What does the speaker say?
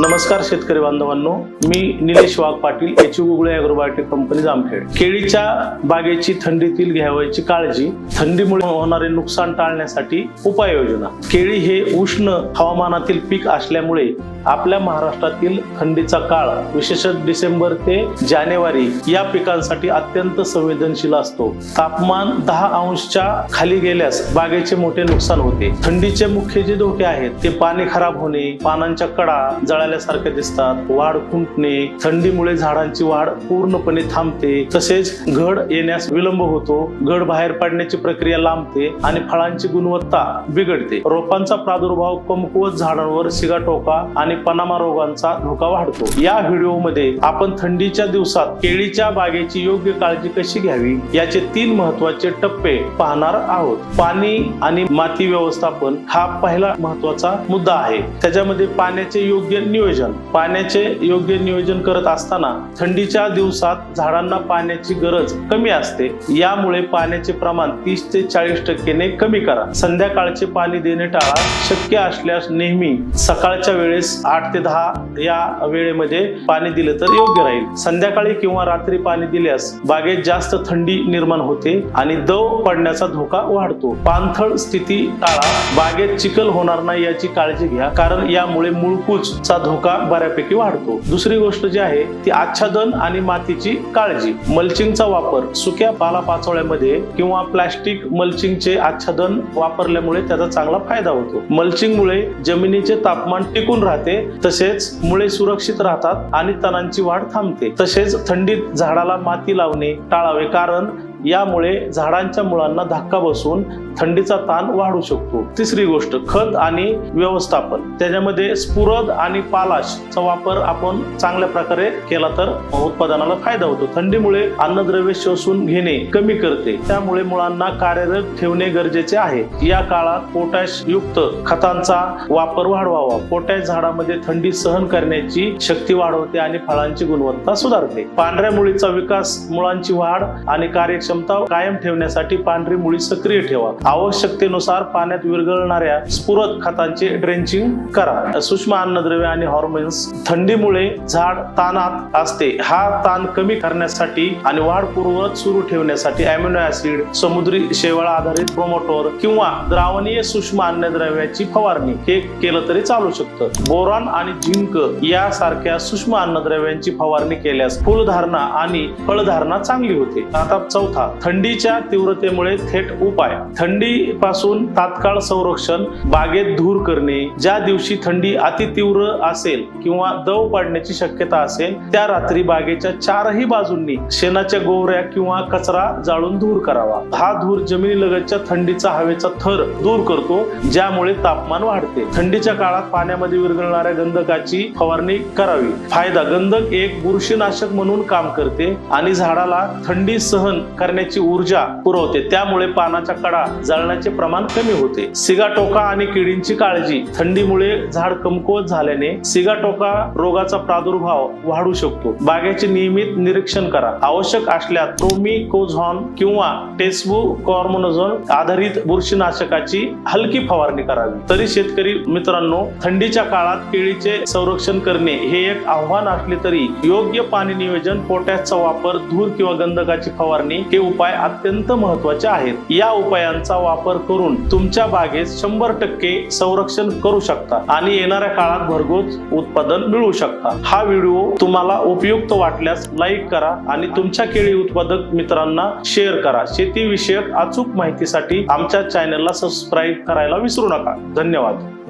नमस्कार शेतकरी बांधवांनो मी Nilesh Wagh Patil H Gugale agrobiotic company Jamkhed. केळीच्या बागेची थंडीतील घ्यावयाची काळजी थंडीमुळे होणारे नुकसान टाळण्यासाठी उपाययोजना. केळी हे उष्ण हवामानातील पीक असल्यामुळे आपल्या महाराष्ट्रातील थंडीचा काळ विशेषत डिसेंबर ते जानेवारी या पिकांसाठी अत्यंत संवेदनशील असतो. तापमान दहा अंशच्या खाली गेल्यास बागेचे मोठे नुकसान होते. थंडीचे मुख्य जे धोके आहेत ते पाणी खराब होणे पानांच्या कडा जळाल्यासारखे दिसतात वाढ खुंटणे थंडीमुळे झाडांची वाढ पूर्णपणे थांबते तसेच घड येण्यास विलंब होतो घड बाहेर पडण्याची प्रक्रिया लांबते आणि फळांची गुणवत्ता बिघडते. रोपांचा प्रादुर्भाव कमकुवत झाडांवर शिगाटोका आणि आणि पनामा रोगांचा धोका वाढतो. या व्हिडिओमध्ये आपण थंडीच्या दिवसात केळीच्या बागेची योग्य काळजी कशी घ्यावी? याचे तीन महत्त्वाचे टप्पे पाहणार आहोत. पाणी आणि माती व्यवस्थापन हा पहिला महत्त्वाचा मुद्दा आहे. त्याच्यामध्ये पाण्याचे योग्य नियोजन. पाण्याचे योग्य नियोजन करत असताना थंडीच्या दिवसात झाडांना पाण्याची गरज कमी असते. यामुळे पाण्याचे प्रमाण तीस ते चाळीस टक्केने कमी करा. संध्याकाळचे पाणी देणे टाळा शक्य असल्यास नेहमी सकाळच्या वेळेस आठ ते दहा या वेळेमध्ये पाणी दिलं तर योग्य राहील. संध्याकाळी किंवा रात्री पाणी दिल्यास बागेत जास्त थंडी निर्माण होते आणि दव पडण्याचा धोका वाढतो. पाणथळ स्थिती टाळा. बागेत चिखल होणार नाही याची काळजी घ्या कारण यामुळे मुळकूचचा धोका बऱ्यापैकी वाढतो. दुसरी गोष्ट जी आहे ती आच्छादन आणि मातीची काळजी. मल्चिंगचा वापर सुक्या पालापाचोळ्यामध्ये किंवा प्लास्टिक मल्चिंगचे आच्छादन वापरल्यामुळे त्याचा चांगला फायदा होतो. मल्चिंगमुळे जमिनीचे तापमान टिकून राहते तसेच मुळे सुरक्षित राहतात आणि तणांची वाढ थांबते. तसेच थंडीत झाडाला माती लावणे टाळावे कारण यामुळे झाडांच्या मुळांना धक्का बसून थंडीचा ताण वाढू शकतो. तिसरी गोष्ट खत आणि व्यवस्थापन. त्याच्यामध्ये स्फुरद आणि पालाशचा वापर आपण चांगल्या प्रकारे केला तर उत्पादनाला फायदा होतो. थंडीमुळे अन्नद्रव्य शोषून घेणे कमी करते. त्यामुळे मुळांना कार्यरत ठेवणे गरजेचे आहे. या काळात पोटॅश युक्त खतांचा वापर वाढवावा. पोटॅश झाडामध्ये थंडी सहन करण्याची शक्ती वाढवते आणि फळांची गुणवत्ता सुधारते. पांढऱ्या मुळीचा विकास मुळांची वाढ आणि क्षमता कायम ठेवण्यासाठी पांढरी मुळी सक्रिय ठेवा. आवश्यकतेनुसार पाण्यात विरघळणाऱ्या स्फुरद खतांचे ड्रेंचिंग करा. सूक्ष्म अन्नद्रव्य आणि हॉर्मोन्स थंडीमुळे झाड ताणात असते. हा ताण कमी करण्यासाठी आणि वाढ पूर्वत सुरू ठेवण्यासाठी अॅमिनो ऍसिड समुद्री शेवाळ आधारित प्रोमोटोर किंवा द्रावणीय सूक्ष्म अन्नद्रव्याची फवारणी हे केलं तरी चालू शकतं. बोरॉन आणि झिंक यासारख्या सूक्ष्म अन्नद्रव्यांची फवारणी केल्यास फुलधारणा आणि फळधारणा चांगली होते. आता चौथा थंडीच्या तीव्रतेमुळे थेट उपाय. थंडी पासून तात्काळ संरक्षण बागेत धूर करणे ज्या दिवशी थंडी अति तीव्र असेल किंवा दव पडण्याची शक्यता असेल त्या रात्री बागेच्या चारही बाजूंनी शेणाच्या गोवऱ्या किंवा कचरा जाळून धूर करावा. हा धूर जमिनीलगतच्या थंडीचा हवेचा थर दूर करतो ज्यामुळे तापमान वाढते. थंडीच्या काळात पाण्यामध्ये विरघळणाऱ्या गंधकाची फवारणी करावी. फायदा गंधक एक बुरशीनाशक म्हणून काम करते आणि झाडाला थंडी सहन करण्याची ऊर्जा पुरवते. त्यामुळे पानाचा कडा जळण्याचे प्रमाण कमी होते. सिगाटोका आणि किडींची काळजी थंडीमुळे झाड कमकुवत झाल्याने सिगाटोका रोगाचा प्रादुर्भाव वाढू शकतो. बागेचे नियमित निरीक्षण करा. आवश्यक असल्यास प्रोमिकोझॉन किंवा टेस्बू कॉर्मोनोझॉन आधारित बुरशीनाशकाची हलकी फवारणी करावी. तरी शेतकरी मित्रांनो थंडीच्या काळात केळीचे संरक्षण करणे हे एक आव्हान असले तरी योग्य पाणी नियोजन पोटॅशचा वापर धूर किंवा गंधकाची फवारणी उपाय अत्यंत महत्त्वाचे आहेत. या उपायांचा वापर करून तुमच्या बागेत शंभर टक्के संरक्षण करू शकता आणि येणाऱ्या काळात भरघोस उत्पादन मिळवू शकता. हा व्हिडिओ तुम्हाला उपयुक्त वाटल्यास लाईक करा आणि तुमच्या केळी उत्पादक मित्रांना शेअर करा. शेतीविषयक अचूक माहितीसाठी आमच्या चॅनलला सबस्क्राईब करायला विसरू नका. धन्यवाद.